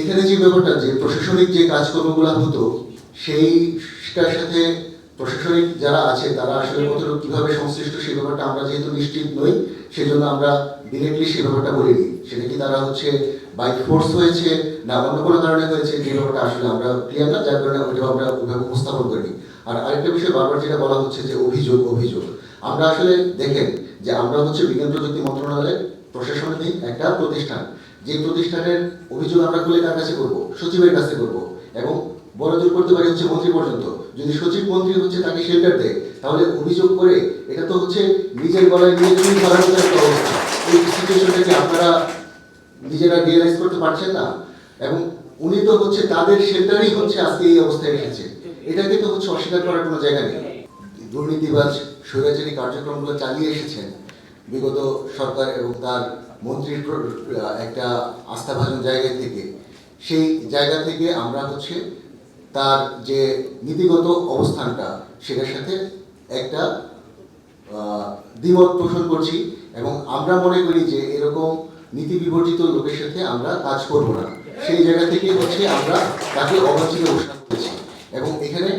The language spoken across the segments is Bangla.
এখানে যে ব্যাপারটা যে প্রশাসনিক যে কাজকর্মগুলো হতো, সেইটার সাথে প্রশাসনিক যারা আছে, তারা আসলে কতটুকু কীভাবে সংশ্লিষ্ট সেই ব্যাপারটা আমরা যেহেতু নিশ্চিত নই, সেজন্য আমরা ডিরেক্টলি সেই ব্যাপারটা বলিনি। সেটা কি তারা হচ্ছে বাইক ফোর্স হয়েছে না অন্য কোনো কারণে হয়েছে যে ব্যাপারটা আসলে আমরা ক্লিয়ার না, যার কারণে ওইটা আমরা ওইভাবে উপস্থাপন করিনি। আর আরেকটা বিষয় বারবার যেটা বলা হচ্ছে যে অভিযোগ অভিযোগ। আমরা আসলে দেখেন যে আমরা হচ্ছে বিজ্ঞান প্রযুক্তি মন্ত্রণালয়ের প্রশাসনিক একটা প্রতিষ্ঠান। যে প্রতিষ্ঠানের অভিযোগ আমরা খুলে কার কাছে করব? সচিবের কাছে করব। এবং বড় জোর করতে পারি হচ্ছে মন্ত্রী পর্যন্ত। যদি সচিব মন্ত্রী হচ্ছে তাকে শেল্টার দেয়, তাহলে অভিযোগ করে এটা তো হচ্ছে নিজের গলায় নিয়ে চুরি করার একটা অবস্থা। এই সিচুয়েশনটাকে আপনারা নিজেরা রিয়েলাইজ করতে পারছেন না। এবং উনি তো হচ্ছে তাদের শেল্টারই হচ্ছে আজকে এই অবস্থায় এসেছে। এটাকে তো হচ্ছে অস্বীকার করার কোনো জায়গা নেই। দুর্নীতিবাজ, স্বৈরাচারী কার্যক্রমগুলো চালিয়ে এসেছেন। বিগত সরকার এবং তার মন্ত্রীর একটা আস্থাভাজন জায়গা থেকে, সেই জায়গা থেকে আমরা হচ্ছে তার যে নীতিগত অবস্থানটা, সেটার সাথে একটা দ্বিমত পোষণ করছি এবং আমরা মনে করি যে এরকম নীতি বিবর্জিত লোকের সাথে আমরা কাজ করব না। সেই জায়গা থেকে হচ্ছে আমরা তাকে অবাঞ্ছিত ঘোষণা করেছি। এবং এখানে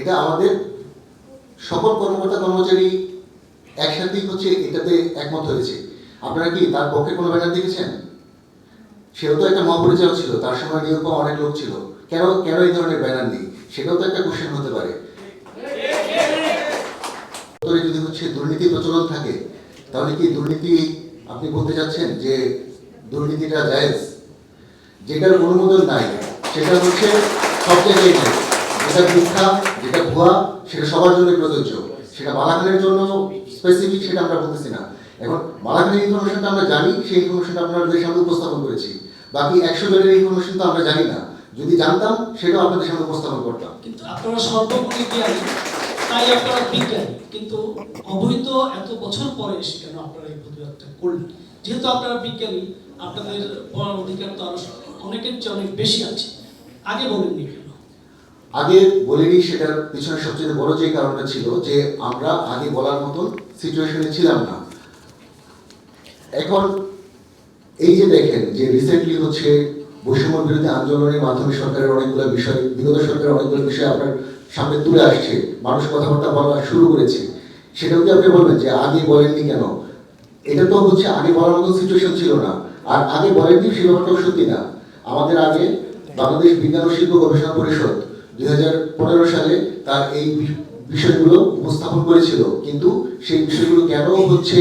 এটা আমাদের সকল কর্মকর্তা কর্মচারী একসাথেই হচ্ছে এটাতে একমত হয়েছে। আপনারা কি তার পক্ষে কোনো ব্যানার দেখেছেন? সেও তো একটা মহাপরিচালক ছিল, তার সময় নিয়োগ পাওয়া অনেক লোক ছিল। কেন কেন এই ধরনের ব্যানার নেই? সেটাও তো একটা কোশ্চেন হতে পারে। যদি হচ্ছে দুর্নীতি প্রচলন থাকে, তাহলে কি দুর্নীতি, আপনি বলতে চাচ্ছেন যে দুর্নীতিটা জায়েজ? যেটার অনুমোদন নাই, সেটা হচ্ছে সব জায়গায় যেটা মিথ্যা, যেটা ভুয়া, সেটা সবার জন্য প্রযোজ্য। সেটা মালাখানের জন্য স্পেসিফিক সেটা আমরা বলতেছি না। এখন মালাখানের ইনফরমেশনটা আমরা জানি, সেই ইনফরমেশনটা আপনাদের সামনে উপস্থাপন করেছি। বাকি একশো জনের ইনফরমেশন তো আমরা জানি না। যদি জানতাম, সেটাও আপনাদের সামনে উপস্থাপন করতাম। কিন্তু আপনারা সর্বগুলি জ্ঞানী তাই আপনারা বিজ্ঞানী কিন্তু অবৈধ এত বছর পরে এসে কেন আপনারা এই প্রতিবাদটা করলেন? যেহেতু আপনারা বিজ্ঞানী, আপনাদের বলার অধিকার তো আরও অনেকের চেয়ে অনেক বেশি আছে। আগে বলেননি আগে বলিনি সেটার পিছনে সবচেয়ে বড় যে কারণটা ছিল যে আমরা আগে বলার মতন সিচুয়েশনে ছিলাম না। এখন এই যে দেখেন যে রিসেন্টলি হচ্ছে বৈষম্য বিরোধী আন্দোলনের মাধ্যমে সরকারের অনেকগুলো বিষয়, বিগত সরকারের অনেকগুলো বিষয় আপনার সামনে তুলে আসছে, মানুষ কথাবার্তা বলা শুরু করেছে। সেটাও কি আপনি বলবেন যে আগে বলেননি কেন? এটা তো হচ্ছে আগে বলার মতো সিচুয়েশন ছিল না। আর আগে বলেননি সে ব্যাপারটাও সত্যি না। আমাদের আগে বাংলাদেশ বিজ্ঞান ও শিল্প গবেষণা পরিষদ দুই হাজার পনেরো সালে তার এই বিষয়গুলো উপস্থাপন করেছিল। কিন্তু সেই বিষয়গুলো কেন হচ্ছে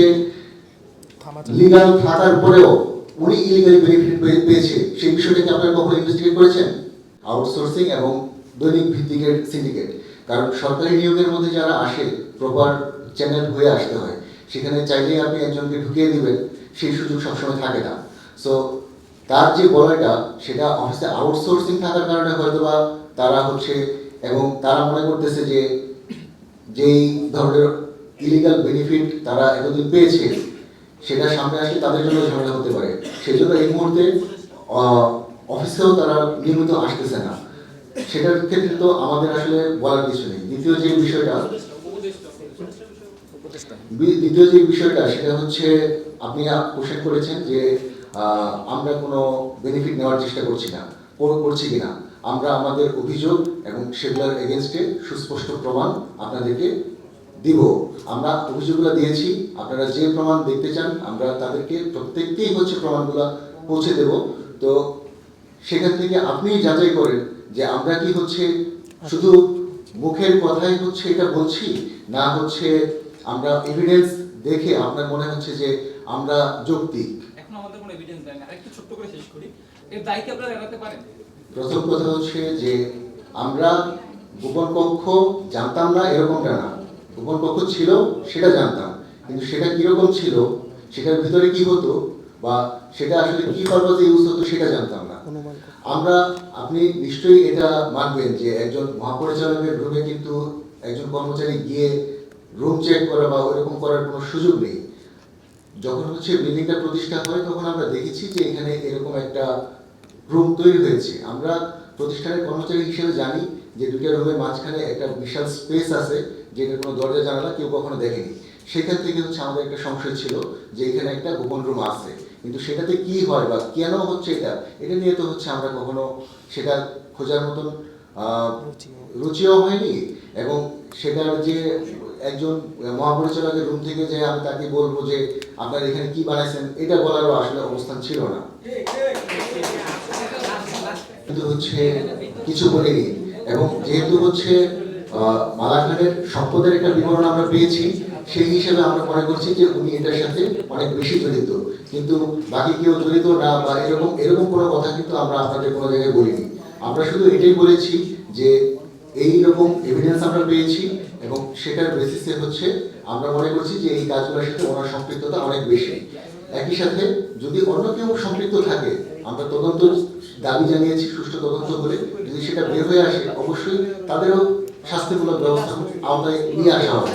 লিগাল থাকার পরেও উনি ইলিগালি বেনিফিট পেয়েছে। সেই বিষয়টাকে আপনারা কখনো ইনভেস্টিগেট করেছেন? আউটসোর্সিং এবং দৈনিক ভিত্তিকের সিন্ডিকেট কারণ সরকারি নিয়োগের মধ্যে যারা আসে প্রপার চ্যানেল হয়ে আসতে হয়, সেখানে চাইলেই আপনি একজনকে ঢুকিয়ে দিবেন, সেই সুযোগ সবসময় থাকে না। সো তার যে বলয়টা সেটা অফিসে আউটসোর্সিং থাকার কারণে হয়তো বা তারা হচ্ছে, এবং তারা মনে করতেছে যে, যেই ধরনের ইলিগাল বেনিফিট তারা এতদিন পেয়েছে, সেটা সামনে আসলে তাদের জন্য ঝামেলা হতে পারে। সেই জন্য এই মুহূর্তে অফিসেও তারা নিয়মিত আসতেছে না। সেটার ক্ষেত্রে তো আমাদের আসলে বলার কিছু নেই। দ্বিতীয় যে বিষয়টা দ্বিতীয় যে বিষয়টা, সেটা হচ্ছে, আপনি কোশ্চেন করেছেন যে আমরা কোনো বেনিফিট নেওয়ার চেষ্টা করছি না করছি কিনা। আমরা আমাদের অভিযোগ এবং সেগুলোর এগেনস্টে সুস্পষ্ট প্রমাণ আপনাদেরকে দিব। আমরা অভিযোগগুলো দিয়েছি, আপনারা যে প্রমাণ দেখতে চান, আমরা তাদেরকে প্রত্যেককেই হচ্ছে প্রমাণগুলো পৌঁছে দেব। তো সেখান থেকে আপনি যাচাই করেন যে আমরা কি হচ্ছে শুধু মুখের কথাই হচ্ছে এটা বলছি, না হচ্ছে আমরা এভিডেন্স দেখে আপনার মনে হচ্ছে যে আমরা যৌক্তিক? এখন আমাদের কোনো এভিডেন্স দেয় না ছোট্ট করে শেষ করি। এর দায় কি আপনারা এড়াতে পারেন? প্রথম কথা হচ্ছে যে আমরা গোপন কক্ষ জানতাম না এরকমটা না। গোপন কক্ষ ছিল সেটা জানতাম। কিন্তু সেটা কীরকম ছিল সেটার ভিতরে কি হতো বা সেটা আসলে কি পারপাজে ইউজ হতো সেটা জানতাম না। আমরা আপনি নিশ্চয়ই এটা মানবেন যে একজন মহাপরিচালকের রুমে কিন্তু একজন কর্মচারী গিয়ে রুম চেক করা বা ওইরকম করার কোনো সুযোগ নেই। যখন হচ্ছে বিল্ডিংটা প্রতিষ্ঠা হয় তখন আমরা দেখেছি যে এখানে এরকম একটা রুম তৈরি হয়েছে। আমরা প্রতিষ্ঠানের কর্মচারী হিসেবে জানি যে দুইটা রুমের মাঝখানে একটা বিশাল স্পেস আছে যেটা কোনো দরজা, জানালা কেউ কখনো দেখেনি। সেখান থেকে হচ্ছে আমাদের একটা সংশয় ছিল যে এখানে একটা গোপন রুম আছে। কিন্তু সেটাতে কি হয় বা কেন হচ্ছে এটা এটা নিয়ে তো হচ্ছে আমরা কখনো সেটা খোঁজার মতন রুচিও হয়নি এবং সেটার যে একজন মহাপরিচালকের রুম থেকে যে আমি তাকে বলব যে, আপনার এখানে কি বানাইছেন? এটা বলারও আসলে অবস্থান ছিল না। কিন্তু হচ্ছে কিছু বলিনি। এবং যেহেতু হচ্ছে আহ, মালা খানের সম্পদের একটা বিবরণ আমরা পেয়েছি সেই হিসেবে আমরা মনে করছি যে উনি এটার সাথে অনেক বেশি জড়িত। কিন্তু বাকি কেউ জড়িত না বা এরকম এরকম কোনো কথা কিন্তু আমরা আপনাদের কোনো জায়গায় বলিনি। আমরা শুধু এটাই বলেছি যে এই রকম এভিডেন্স আমরা পেয়েছি এবং সেটার বেসিসে হচ্ছে আমরা মনে করছি যে এই কাজগুলোর সাথে ওনার সম্পৃক্ততা অনেক বেশি। একই সাথে যদি অন্য কেউ সম্পৃক্ত থাকে, আমরা তদন্ত দাবি জানিয়েছি, সুষ্ঠু তদন্ত করে যদি সেটা বের হয়ে আসে, অবশ্যই তাদেরও শাস্তিমূলক ব্যবস্থা আওতায় নিয়ে আসা হবে।